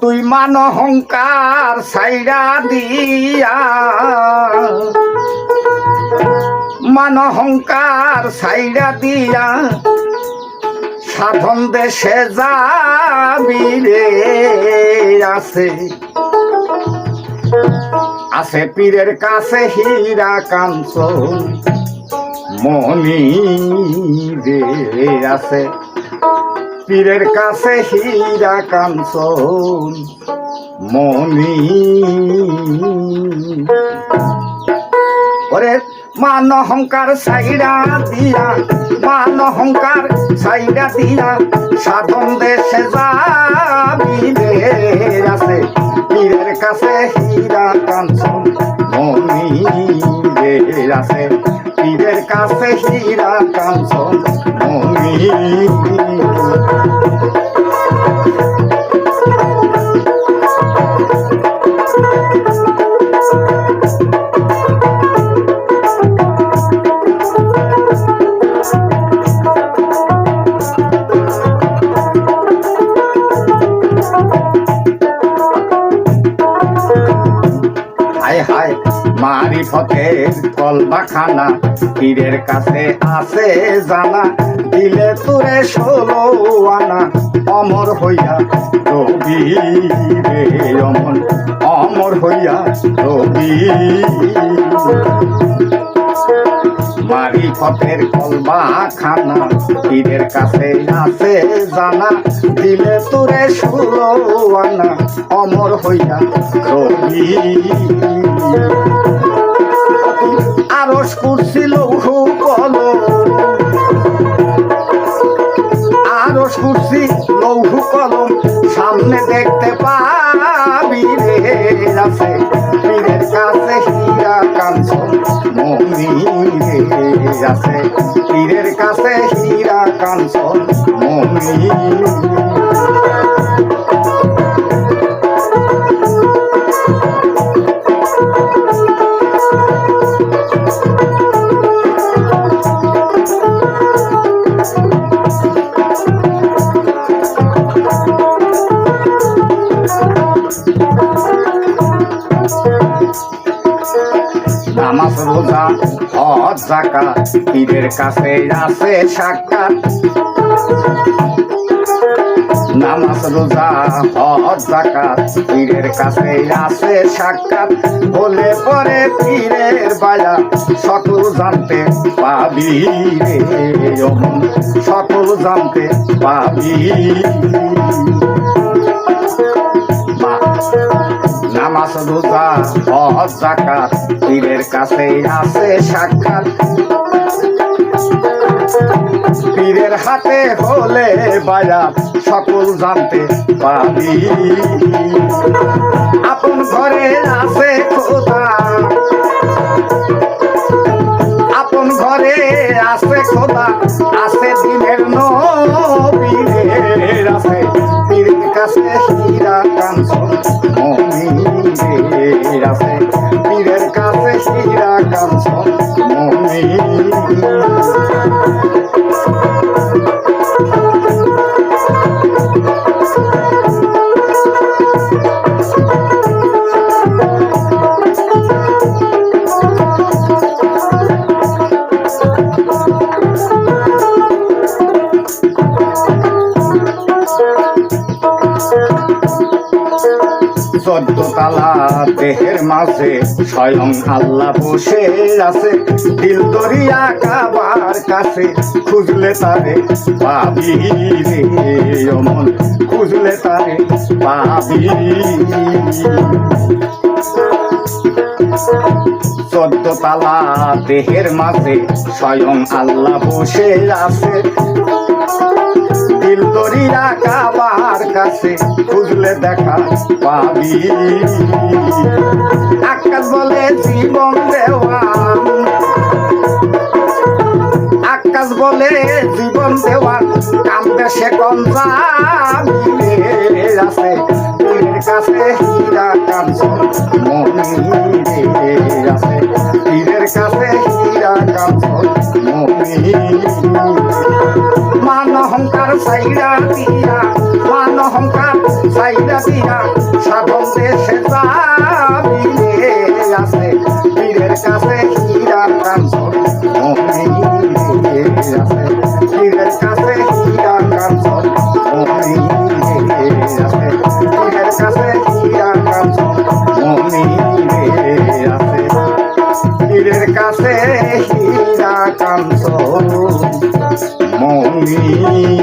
তুই মান অহংকার সাইরা দিয়া। মান অহংকার সাইরা দিয়া সাধন দেশে যাবি রে। আছে আছে পীরের কাছে হীরা কাঞ্চন মনি রে। আছে পীরের কাছে হীরা কাঞ্চন মনি ওরে মান অহংকার সাইরা দিয়া, মান অহংকার সাইরা দিয়া, সাধন দেশে যাবি আছে পীরের কাছে হীরা কাঞ্চন মনি আছে পীরের কাছে হীরা কাঞ্চন মনি ফতের কলবাখানা পীরের কাছে আছে জানা, দিলে তুরে ষোলো আনা। অমর হইয়া রবি রে অমর অমর হইয়া রবি পথের কলবা খানা পীরের কাছে আছে জানা, দিলে আনা। অমর হইয়া রবি আরস করছিল কল আরস করছি লৌহ কলম সামনে দেখতে পাবি রে, আছে পীরের কাছে হীরা কাঞ্চন মনি রে আছে পীরের কাছে হীরা কাঞ্চন মনি নামাজ রোজা, হজ জাকাত পীরের কাছে আছে সাক্ষাৎ। নামাজ রোজা, হজ জাকাত পীরের কাছে আছে সাক্ষাৎ। বলে পরে পীরের বায়া সকল জানতে পাবি রে সকল জানতে পাবি। নামাজ রোজা, হজ জাকাত পীরের কাছে আছে সাক্ষাৎ। পীরের হাতে হলে বায়াত সকল জানতে পাবি আপন ঘরে আছে খোদা। আপন ঘরে আছে খোদা। আছে দিনের নবীরের আছে পীরের কাছে হীরা কাঞ্চন মনিরের আছে চোদ্দ তালা দেহের মাঝে স্বয়ং আল্লাহ বসে আছে। দিল দরিয়া কাবার কাছে খুঁজলে তারে পাবি রে অমন খুঁজলে তারে পাবি চোদ্দ তালা দেহের মাঝে স্বয়ং আল্লাহ বসে আছে। দিল দরিয়া কাবার কাছে, খুঁজলে দেখা পাবি। আকাশ বলে জীবন দেওয়া আকাশ বলে জীবন দেওয়া কান্দে সে কঞ্জাবি আছে কাছে হীরা কাছে হীরা কাঞ্চন মনি মান অহংকার সাইরা দিয়া, মান অহংকার সাইরা দিয়া সাবন দেশে আছে, পীরের কাছে হীরা কাঞ্চন পীরের কাছে হীরা কাঞ্চন পীরের কাছে হীরা কাঞ্চন আছে, পীরের কাছে হীরা কাঞ্চন মনি